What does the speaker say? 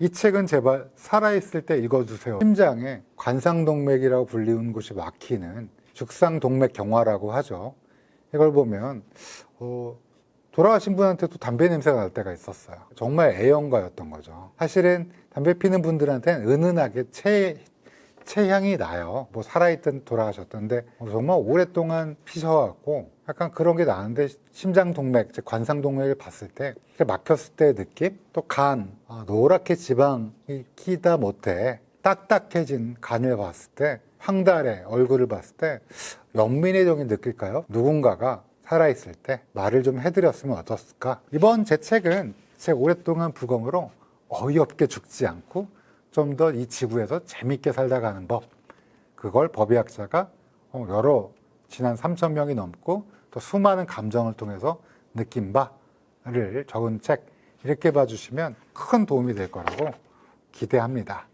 이 책은 제발 살아있을 때 읽어주세요. 심장에 관상동맥이라고 불리는 곳이 막히는 죽상동맥 경화라고 하죠. 이걸 보면 어, 돌아가신 분한테도 담배 냄새가 날 때가 있었어요. 정말 애연가였던 거죠. 사실은 담배 피는 분들한테는 은은하게 체, 체향이 나요. 뭐 살아있든 돌아가셨던데 정말 오랫동안 피셔갖고 약간 그런 게 나는데 심장 동맥, 즉 관상 동맥을 봤을 때 막혔을 때의 느낌, 또 간, 아, 노랗게 지방이 끼다 못해 딱딱해진 간을 봤을 때 황달의 얼굴을 봤을 때 연민의 정이 느낄까요? 누군가가 살아있을 때 말을 좀 해드렸으면 어떻을까? 이번 제 책은 제 오랫동안 부검으로 어이없게 죽지 않고 좀 더 이 지구에서 재밌게 살다 가는 법. 그걸 법의학자가 어, 여러 지난 3천 명이 넘고 또 수많은 감정을 통해서 느낀 바를 적은 책 이렇게 봐주시면 큰 도움이 될 거라고 기대합니다.